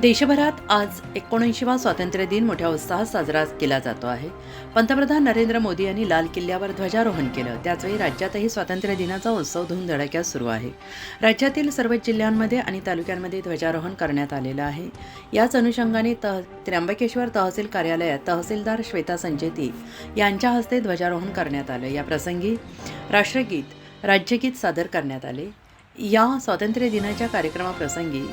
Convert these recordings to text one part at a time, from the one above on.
देशभरात आज एकोणऐंशीवा स्वातंत्र्य दिन मोठ्या उत्साहात साजरा केला जातो आहे. पंतप्रधान नरेंद्र मोदी यांनी लाल किल्ल्यावर ध्वजारोहण केलं. त्याचवेळी राज्यातही स्वातंत्र्य दिनाचा उत्सव धूमधडक्यात सुरू आहे. राज्यातील सर्वच जिल्ह्यांमध्ये आणि तालुक्यांमध्ये ध्वजारोहण करण्यात आलेलं आहे. याच अनुषंगाने तह त्र्यंबकेश्वर तहसील कार्यालयात तहसीलदार श्वेता संचेती यांच्या हस्ते ध्वजारोहण करण्यात आलं. या प्रसंगी राष्ट्रगीत राज्यगीत सादर करण्यात आले. या स्वातंत्र्य दिनाच्या कार्यक्रमाप्रसंगी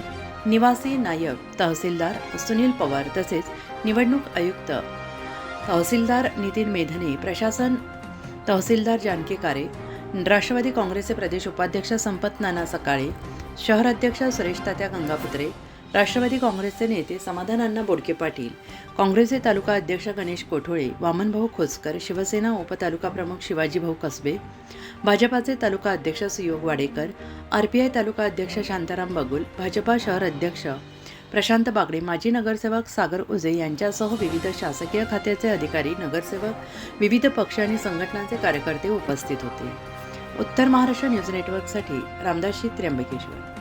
निवासी नायक तहसीलदार सुनील पवार तसेच निवडणूक आयुक्त तहसीलदार नितीन मेधने प्रशासन तहसीलदार जानकी कारे राष्ट्रवादी काँग्रेसचे प्रदेश उपाध्यक्ष संपत नाना सकाळे शहर अध्यक्ष सुरेश तात्या गंगापुत्रे राष्ट्रवादी काँग्रेसचे नेते समाधानांना बोडके पाटील काँग्रेसचे तालुका अध्यक्ष गणेश कोठोळे वामनभाऊ खोचकर शिवसेना उपतालुका प्रमुख शिवाजीभाऊ कसबे भाजपाचे तालुका अध्यक्ष सुयोग वाडेकर आरपीआय तालुका अध्यक्ष शांताराम बगुल भाजपा शहर अध्यक्ष प्रशांत बागडे माजी नगरसेवक सागर उजे यांच्यासह विविध शासकीय खात्याचे अधिकारी नगरसेवक विविध पक्ष आणि संघटनांचे कार्यकर्ते उपस्थित होते. उत्तर महाराष्ट्र न्यूज नेटवर्कसाठी रामदासजी त्र्यंबकेश्वर.